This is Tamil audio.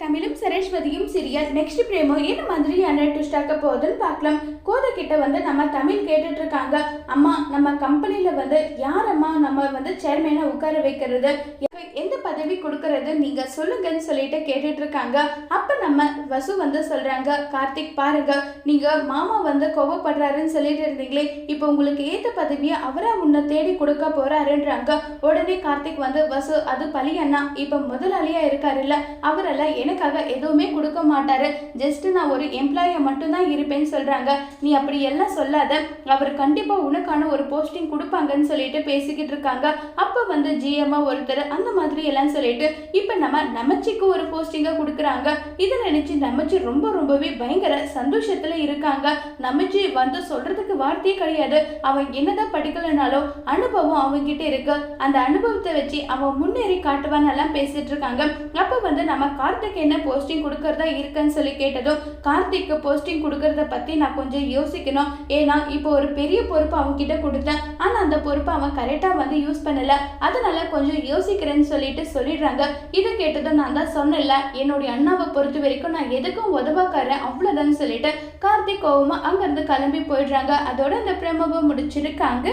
தமிழும் சரஸ்வதியும் சீரியல் நெக்ஸ்ட் பிரேமோ என்ன மாதிரியான ட்விஸ்ட் ஆக்க போகுதுன்னு பார்க்கலாம். கோதை கிட்ட வந்து நம்ம தமிழ் கேட்டுட்டு இருக்காங்க. அம்மா நம்ம கம்பெனில வந்து யாரம்மா நம்ம வந்து சேர்மேனை உட்கார வைக்கிறது? எந்த பதவி கொடுக்கறது? நீங்க சொல்லுங்கன்னு சொல்லிட்டு கேட்டுட்டு இருக்காங்க. அப்ப நம்ம வசு வந்து சொல்றாங்க கார்த்திக் பாருங்க நீங்க மாமா வந்து கோவப்படுறாருன்னு சொல்லிட்டு இருந்தீங்களே. இப்போ உங்களுக்கு ஏத்த பதவியை அவரா உன்னை தேடி கொடுக்க போறாருன்றாங்க. உடனே கார்த்திக் வந்து வசு அது பழி அண்ணா இப்போ முதலாளியா இருக்காருல்ல அவரெல்லாம் எனக்காக எதுவுமே கொடுக்க மாட்டாரு. ஜஸ்ட் நான் ஒரு எம்ப்ளாயை மட்டும்தான் இருப்பேன்னு சொல்றாங்க. நீ அப்படி எல்லாம் சொல்லாத. அவர் கண்டிப்பா உனக்கான ஒரு போஸ்டிங் கொடுப்பாங்கன்னு சொல்லிட்டு பேசிக்கிட்டு இருக்காங்க. அப்ப வந்து ஜிஎம்மா ஒருத்தர் அந்த மாதிரி எல்லாம் சொல்லிட்டு இப்ப நம்ம நமச்சிக்கு ஒரு போஸ்டிங்கை கொடுக்குறாங்க. இதை நினைச்சு நமச்சி ரொம்ப ரொம்பவே பயங்கர சந்தோஷத்துல இருக்காங்க. நமச்சி வந்து சொல்றதுக்கு வார்த்தையே கிடையாது. அவன் என்னதான் படிக்கலைனாலும் அனுபவம் அவன்கிட்ட இருக்கு. அந்த அனுபவத்தை வச்சு அவன் முன்னேறி காட்டுவான்னு எல்லாம் பேசிட்டு இருக்காங்க. அப்ப வந்து நம்ம கார்த்திக் என்ன போஸ்டிங் கொடுக்கறதா இருக்குன்னு சொல்லி கேட்டதும் கார்த்திக்கு போஸ்டிங் கொடுக்கறத பத்தி நான் கொஞ்சம் யோசிக்கணும். ஏன்னா இப்போ ஒரு பெரிய பொறுப்பு அவங்க கிட்ட கொடுத்தேன். ஆனா அந்த பொறுப்பை அவன் கரெக்டா வந்து யூஸ் பண்ணல. அதனால கொஞ்சம் யோசிக்கிறேன்னு சொல்லிட்டு சொல்லிடுறாங்க. இதை கேட்டதும் நான் தான் சொன்னேன்ல என்னுடைய அண்ணாவை பொறுத்த வரைக்கும் நான் எதுக்கும் உதவாக்காரன் அவ்வளவுதான் சொல்லிட்டு கார்த்திக் கோவமா அங்கிருந்து கிளம்பி போயிடுறாங்க. அதோட அந்த பிரமவை முடிச்சிருக்காங்க.